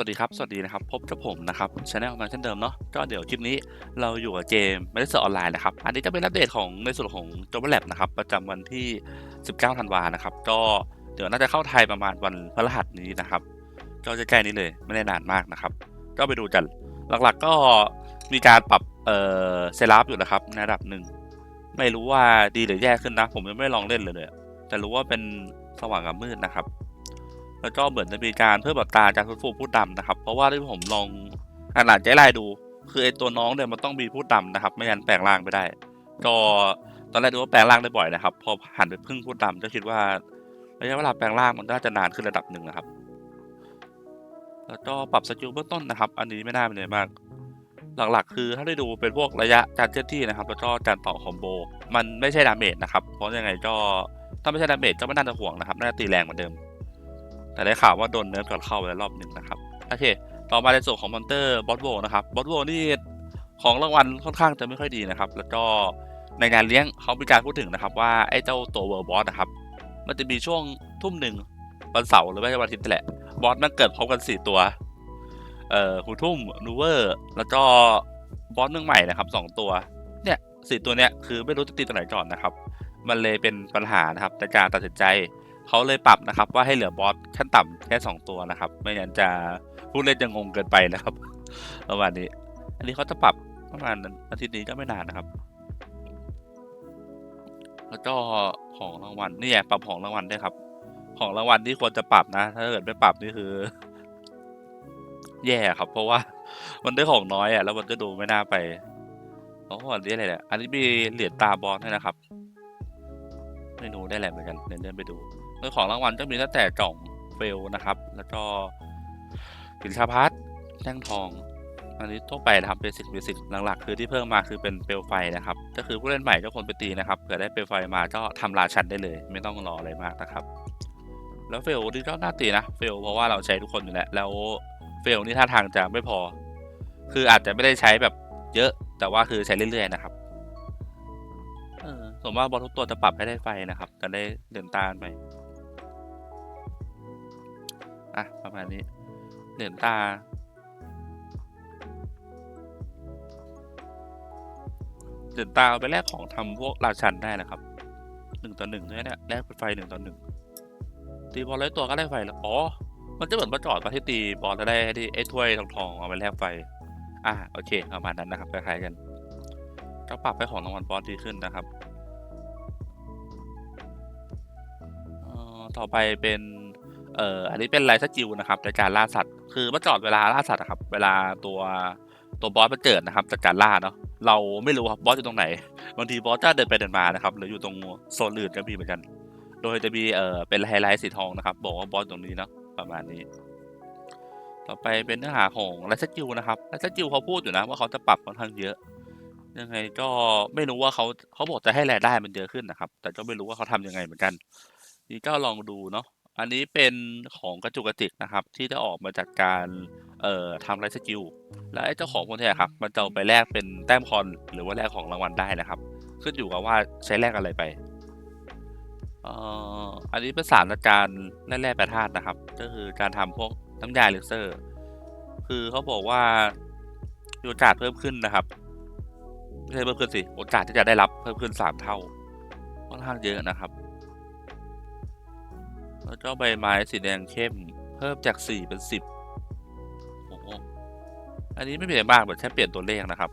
วัสดีครับ สวัสดีนะครับ พบกับผมนะครับช anel มาเช่นเดิมเนาะ ก็เดี๋ยวคลิปนี้เราอยู่กับเกม m a เ s อร์ออนไลน์นะครับ อันนี้จะเป็นอัปเดตของในส่วนของ j o b Lab นะครับ ประจำวันที่ 19 ธันวานะครับ ก็เดี๋ยวน่าจะเข้าไทยประมาณวันพฤหัสนี้นะครับ ก็จะใกล้นี้เลย ไม่ได้นานมากนะครับ ก็ไปดูกัน หลักๆก็มีการปรับเอ่อเซรับอยู่นะครับในระดับหนึ่ง ไม่รู้ว่าดีหรือแย่ขึ้นนะ ผมยังไม่ลองเล่นเลยเลย แต่รู้ว่าเป็นสว่างกับมืดนะครับ แล้วก็เหมือนจะมีการเพิ่มอัตราการฟื้นฟูพูดดำนะครับ เพราะว่าที่ผมลองอ่านอ่านใจลน์ดู คือไอตัวน้องเนี่ยมันต้องมีพูดดำนะครับ ไม่งั้นแปลงร่างไม่ได้ ก็ตอนแรกดูว่าแปลงร่างได้บ่อยนะครับ พอหันไปพึ่งพูดดำก็คิดว่าระยะเวลาแปลงร่างมันน่าจะนานขึ้นระดับหนึ่งนะครับ แล้วก็ปรับสกิลเบื้องต้นนะครับ อันนี้ไม่น่าเป็นอะไรมาก หลักๆ คือถ้าได้ดูเป็นพวกระยะการเคลื่อนที่นะครับ แล้วก็การต่อคอมโบ มันไม่ใช่ดาเมจนะครับ เพราะยังไงก็ถ้าไม่ใช่ดาเมจก็ไม่น่าจะห่วงนะครับ น่าจะตีแรงเหมือนเดิม แต่ได้ข่าวว่าโดนเนิร์ฟก่อนเข้าไปแล้วรอบหนึ่งนะครับ โอเค ต่อมาในส่วนของมอนเตอร์บอสโวนะครับ บอสโวนี่ของรางวัลค่อนข้างจะไม่ค่อยดีนะครับ แล้วก็ในงานเลี้ยงเขามีการพูดถึงนะครับว่าไอ้เจ้าตัวเวอร์บอสนะครับ มันจะมีช่วงทุ่มหนึ่งวันเสาร์หรือไม่ใช่วันอาทิตย์แหละ บอสมันเกิดพร้อมกันสี่ตัว เอ่อฮูทุ่มนูเวอร์ แล้วก็บอสเมืองใหม่นะครับสองตัว เนี่ยสี่ตัวเนี้ยคือไม่รู้จะตีตัวไหนก่อนนะครับ มันเลยเป็นปัญหานะครับในการตัดสินใจ เขาเลยปรับนะครับว่าให้เหลือบอสขั้นต่ำแค่ 2 ตัวนะครับ ไม่งั้นจะผู้เล่นจะงงเกินไปนะครับประมาณนี้ อันนี้เขาจะปรับประมาณอาทิตย์นี้ก็ไม่นานนะครับ แล้วก็ของรางวัลนี่ไงปรับของรางวัลด้วยครับ ของรางวัลที่ควรจะปรับนะ ถ้าเกิดไม่ปรับนี่คือ แย่ครับ เพราะว่ามันได้ของน้อยอะแล้วมันจะดูไม่น่าไปเพราะว่าอันนี้อะไรเนี่ยอันนี้มีเหรียญตาบอสด้วยนะครับ ไม่รู้ได้แหละเหมือนกันเดินเดินไปดู โดยของรางวัลก็มีตั้งแต่กล่องเฟลนะครับ แล้วก็สินชาพัดแท่งทอง อันนี้ทั่วไปนะครับเบสิกเบสิกหลักๆ คือที่เพิ่มมาคือเป็นเปลวไฟนะครับ ก็คือผู้เล่นใหม่ก็คนไปตีนะครับเผื่อได้เปลวไฟมาก็ทำราชันได้เลย ไม่ต้องรออะไรมากนะครับ แล้วเฟลนี่ก็น่าตีนะเฟลเพราะว่าเราใช้ทุกคนอยู่แล้วแล้วเฟลนี่ท่าทางจะไม่พอ คืออาจจะไม่ได้ใช้แบบเยอะ แต่ว่าคือใช้เรื่อยๆนะครับเออผมว่าบอลทุกตัวจะปรับให้ได้ไฟนะครับ จะได้เดินตามไป อะ ประมาณนี้เดินตาเดินตาเอาไปแลกของทำพวกราชันได้นะครับหนึ่งต่อหนึ่งด้วยเนี่ยแลกเป็นไฟหนึ่งต่อหนึ่งตีบอลร้อยตัวก็ได้ไฟแล้ว อ๋อ มันจะเหมือนประจอดประที่ตีบอลแล้วได้ที่ไอ้ถ้วยทองทองเอาไปแลกไฟ อะโอเคประมาณนั้นนะครับคล้ายๆกันก็ปรับให้ของรางวัลบอสดีขึ้นนะครับอ่อต่อไปเป็น เอ่ออันนี้เป็นไลท์สกิลนะครับในการล่าสัตว์ คือเมื่อจอดเวลาล่าสัตว์อะครับ เวลาตัวตัวบอสมันเกิดนะครับจากการล่าเนาะเราไม่รู้ครับบอสอยู่ตรงไหนบางทีบอสจะเดินไปเดินมานะครับหรืออยู่ตรงโซนอื่นก็มีเหมือนกัน โดยจะมีเอ่อเป็นไฮไลท์สีทองนะครับ บอกว่าบอสตรงนี้เนาะประมาณนี้ ต่อไปเป็นเนื้อหาของไลท์สกิลนะครับไลท์สกิลเขาพูดอยู่นะว่าเขาจะปรับค่อนข้างเยอะยังไงก็ไม่รู้ว่าเขาเขาบอกจะให้รายได้มันเยอะขึ้นนะครับ แต่ก็ไม่รู้ว่าเขาทำยังไงเหมือนกัน นี่ก็ลองดูเนาะ อันนี้เป็นของกระจุกกระติกนะครับ ที่ได้ออกมาจากการเอ่อทำไลฟ์สกิลและไอ้เจ้าของพวกนี้ครับ มันจะเอาไปแลกเป็นแต้มคอนหรือว่าแลกของรางวัลได้นะครับ ขึ้นอยู่กับว่าใช้แลกอะไรไปเอ่ออันนี้เป็นสารละการแร่แร่แปรธาตุนะครับ ก็คือการทำพวกน้ำยาเลเซอร์ คือเขาบอกว่าโอกาสเพิ่มขึ้นนะครับไม่ใช่เพิ่มขึ้นสิโอกาสที่จะได้รับเพิ่มขึ้นสามเท่าค่อนข้างเยอะนะครับ แล้วก็ใบไม้สีแดงเข้ม เพิ่มจากสี่เป็นสิบโอ้โหอันนี้ไม่เป็นอะไรมากเหมือนแค่เปลี่ยนตัวเลขนะครับ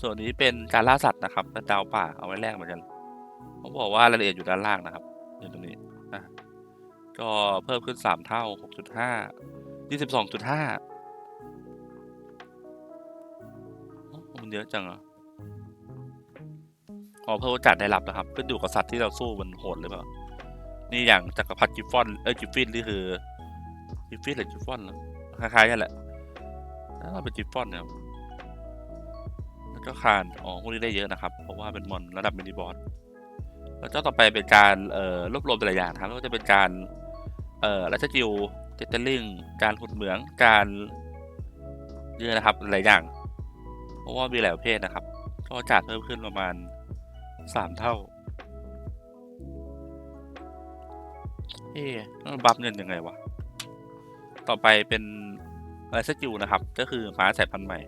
ส่วนนี้เป็นการล่าสัตว์นะครับเป็นดาวป่าเอาไว้แลกเหมือนกันเขาบอกว่ารายละเอียดอยู่ด้านล่างนะครับอยู่ตรงนี้อะก็เพิ่มขึ้นสามเท่าหกจุดห้ายี่สิบสองจุดห้ามันเยอะจังอะอ๋อเพิ่มโอกาสได้รับนะครับขึ้นอยู่กับสัตว์ที่เราสู้มันโหดหรือเปล่า นี่อย่างจักรพรรดิกิฟฟอนเอ้ยกิฟฟินนี่คือกิฟฟินหรือกิฟฟอนเหรอคล้ายๆกันแหละน่าจะเป็นกิฟฟอนเนี่ยแล้วก็คานอ๋อพวกนี้ได้เยอะนะครับ เพราะว่าเป็นมอนระดับมินิบอสแล้วก็ต่อไปเป็นการเอ่อรวบรวมแต่ละอย่างครับก็จะเป็นการเอ่อรัชจิวเจตเตอร์ลิงการขุดเหมืองการเยอะนะครับหลายอย่าง เพราะว่ามีหลายประเภทนะครับ ก็จัดเพิ่มขึ้นประมาณสามเท่า อ๊ะบัฟเงินยังไงวะ ต่อไปเป็นอะไรสกิลนะครับ ก็คือม้าสายพันธุ์ใหม่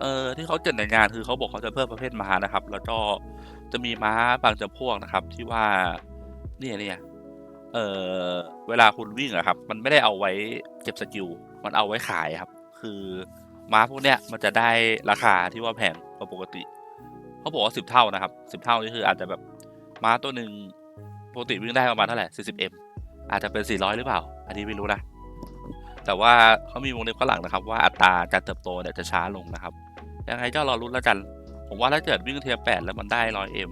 เอ่อที่เขาเจดในงานคือเขาบอกเขาจะเพิ่มประเภทม้านะครับ แล้วก็จะมีม้าบางจำพวกนะครับ ที่ว่าเนี่ยเนี่ยเออเวลาคุณวิ่งอะครับ มันไม่ได้เอาไว้เก็บสกิล มันเอาไว้ขายครับ คือม้าพวกเนี้ยมันจะได้ราคาที่ว่าแพงกว่าปกติ เขาบอกว่าสิบเท่านะครับสิบเท่านี่คืออาจจะแบบม้าตัวหนึ่งปกติวิ่งได้ประมาณเท่าไหร่สี่สิบเอ็ม อาจจะเป็นสี่ร้อยหรือเปล่า อันนี้ไม่รู้นะ แต่ว่าเขามีวงเล็บข้างหลังนะครับ ว่าอัตราการเติบโตเนี่ยจะช้าลงนะครับ ยังไงก็รอรุ้นแล้วกัน ผมว่าถ้าเกิดวิ่งเทียร์แปดแล้วมันได้ร้อยเอ็ม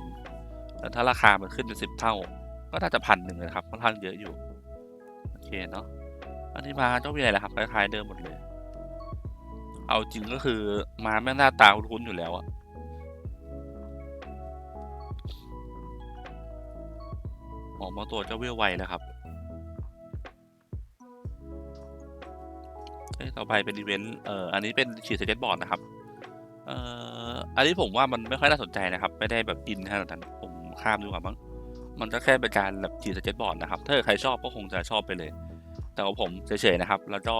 แล้วถ้าราคามันขึ้นเป็นสิบเท่า ก็น่าจะพันหนึ่งเลยครับค่อนข้างเยอะอยู่ โอเคเนาะ อันนี้มาเจ้ามีอะไรนะครับคล้ายๆเดิมหมดเลย เอาจริงก็คือมาแม่งหน้าตาคุ้นอยู่แล้วอะออกมาตัวเจ้าเวลไวแล้วครับ อ้ยต่อไปเป็นอีเวนต์เอ่ออันนี้เป็นขี่สเก็ตบอร์ดนะครับเอ่ออันนี้ผมว่ามันไม่ค่อยน่าสนใจนะครับ ไม่ได้แบบอินขนาดนั้นผมข้ามดีกว่ามั้งมันก็แค่เป็นการแบบขี่สเก็ตบอร์ดนะครับ ถ้าเกิดใครชอบก็คงจะชอบไปเลย แต่ว่าผมเฉยๆนะครับ แล้วก็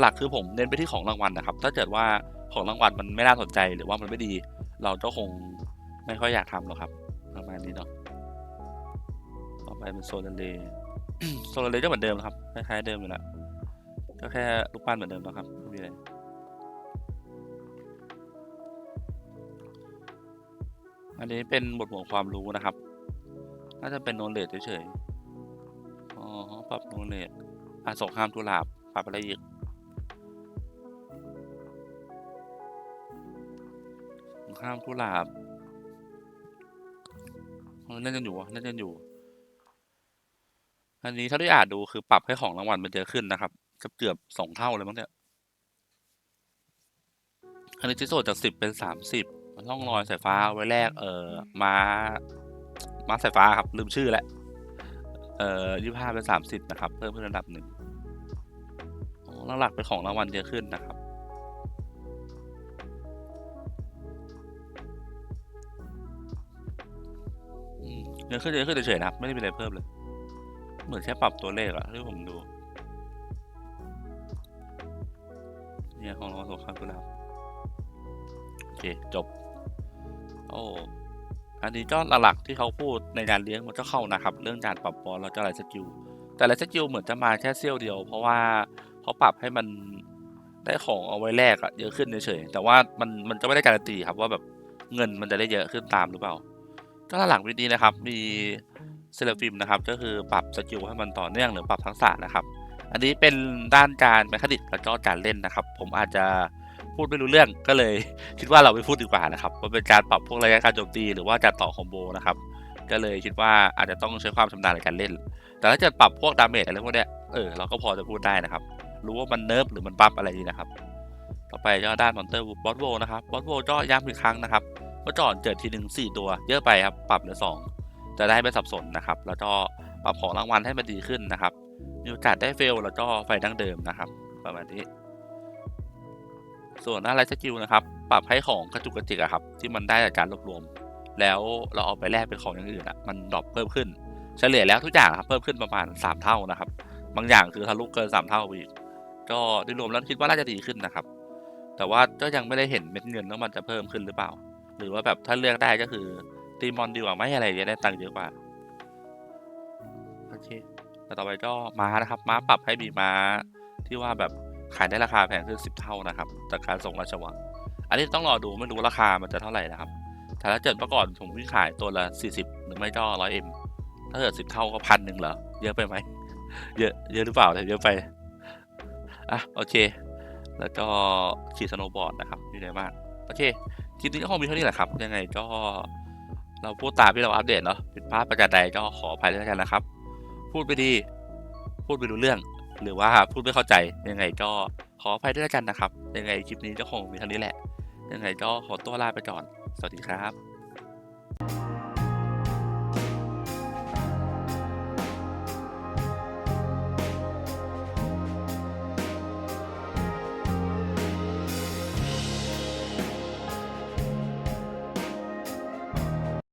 หลักคือผมเน้นไปที่ของรางวัลนะครับ ถ้าเกิดว่าของรางวัลมันไม่น่าสนใจหรือว่ามันไม่ดี เราก็คงไม่ค่อยอยากทำหรอกครับประมาณนี้เนาะต่อไปเป็นโซลเลโซลเลก็เหมือนเดิมครับคล้ายๆเดิมอยู่แล้ว ก็แค่ลูกปั้นเหมือนเดิมนะครับไม่มีอะไรอันนี้เป็นบทหมวดความรู้นะครับ น่าจะเป็นโนเลดเฉยๆ อ๋อ ปรับโนเลดอะสงครามตุลาบปรับอะไรอีกสงครามตุลาบเออน่าจะอยู่น่าจะอยู่ อันนี้ถ้าได้อ่านดูคือปรับให้ของรางวัลมันเยอะขึ้นนะครับ กือบเกือบสองเท่าเลยมั้งเนี่ยอันนี้ที่โสดจากสิบเป็นสามสิบล่องรอยสายฟ้าไว้แรก เอ่อม้าม้าสายฟ้าครับ ลืมชื่อแล้วเอ่อยี่ห้าเป็นสามสิบนะครับ เพิ่มขึ้นระดับหนึ่งหลักๆเป็นของรางวัลเยอะขึ้นนะครับเยอะขึ้นเยอะขึ้นเฉยๆนะครับ ไม่ได้มีอะไรเพิ่มเลย เหมือนแค่ปรับตัวเลขอะที่ผมดู เนี่ยของเราสงครามกุหลาบโอเคจบ โอ้อันนี้ก็หลักๆที่เขาพูดในการเลี้ยงมันก็เข้านะครับ เรื่องการปรับบอลแล้วก็อะไรสกิลแต่ละสกิลเหมือนจะมาแค่เซี่ยวเดียว เพราะว่าเขาปรับให้มันได้ของเอาไว้แลกอะเยอะขึ้นเฉยๆแต่ว่ามันมันก็ไม่ได้การันตีครับว่าแบบเงินมันจะได้เยอะขึ้นตามหรือเปล่า ก็หลังวิธีนะครับมีเซเลฟิมนะครับ ก็คือปรับสกิลให้มันต่อเนื่องหรือปรับทักษะนะครับ อันนี้เป็นด้านการแมคานิกแล้วก็การเล่นนะครับ ผมอาจจะพูดไม่รู้เรื่องก็เลยคิดว่าเราไม่พูดดีกว่านะครับมันเป็นการปรับพวกระยะการโจมตีหรือว่าการต่อคอมโบนะครับก็เลยคิดว่าอาจจะต้องใช้ความชำนาญในการเล่น แต่ถ้าจะปรับพวกดาเมจอะไรพวกเนี้ยเออเราก็พอจะพูดได้นะครับ รู้ว่ามันเนิร์ฟหรือมันบัฟอะไรดีนะครับ ต่อไปก็ด้านมอนเตอร์บอสโวนะครับบอสโวก็ย้ำอีกครั้งนะครับเมื่อก่อนเกิดทีหนึ่งสี่ตัว เยอะไปครับปรับเหลือสองจะได้ไม่สับสนนะครับ แล้วก็ปรับของรางวัลให้มันดีขึ้นนะครับมีโอกาสได้เฟลแล้วก็ไฟดั้งเดิมนะครับ ประมาณนี้ ส่วนหน้าไลท์สกิลนะครับ ปรับให้ของกระจุกกระจิกอะครับ ที่มันได้จากการรวบรวม แล้วเราเอาไปแลกเป็นของอย่างอื่นอะมันดรอปเพิ่มขึ้น เฉลี่ยแล้วทุกอย่างครับเพิ่มขึ้นประมาณ 3 เท่านะครับ บางอย่างคือทะลุเกิน 3 เท่าไปอีกก็โดยรวมแล้วคิดว่าน่าจะดีขึ้นนะครับ แต่ว่าก็ยังไม่ได้เห็นเม็ดเงินว่ามันจะเพิ่มขึ้นหรือเปล่า หรือว่าแบบถ้าเลือกได้ก็คือตีมอนดีกว่าไหมอะไรจะได้ตังค์เยอะกว่าโอเค แล้วต่อไปก็ม้านะครับ ม้าปรับให้มีม้าที่ว่าแบบขายได้ราคาแพงขึ้นสิบเท่านะครับจากการส่งราชวัง อันนี้ต้องรอดูไม่รู้ราคามันจะเท่าไหร่นะครับ แต่ถ้าเกิดเมื่อก่อนผมวิ่งขายตัวละสี่สิบหรือไม่ก็ร้อยเอ็มถ้าเกิดสิบเท่าก็พันหนึ่งเหรอ เยอะไปไหม เยอะเยอะหรือเปล่าเยอะไปอะโอเค แล้วก็ขี่สโนว์บอร์ดนะครับอยู่ในมากโอเคคลิปนี้ก็คงมีเท่านี้แหละครับ ยังไงก็เราพูดตามที่เราอัปเดตเนาะผิดพลาดประการใดก็ขออภัยด้วยกันนะครับ พูดไปดี พูดไปรู้เรื่อง หรือว่าพูดไม่เข้าใจยังไงก็ขออภัยด้วยกันนะครับ ยังไงคลิปนี้ก็คงมีเท่านี้แหละ ยังไงก็ขอตัวลาไปก่อน สวัสดีครับ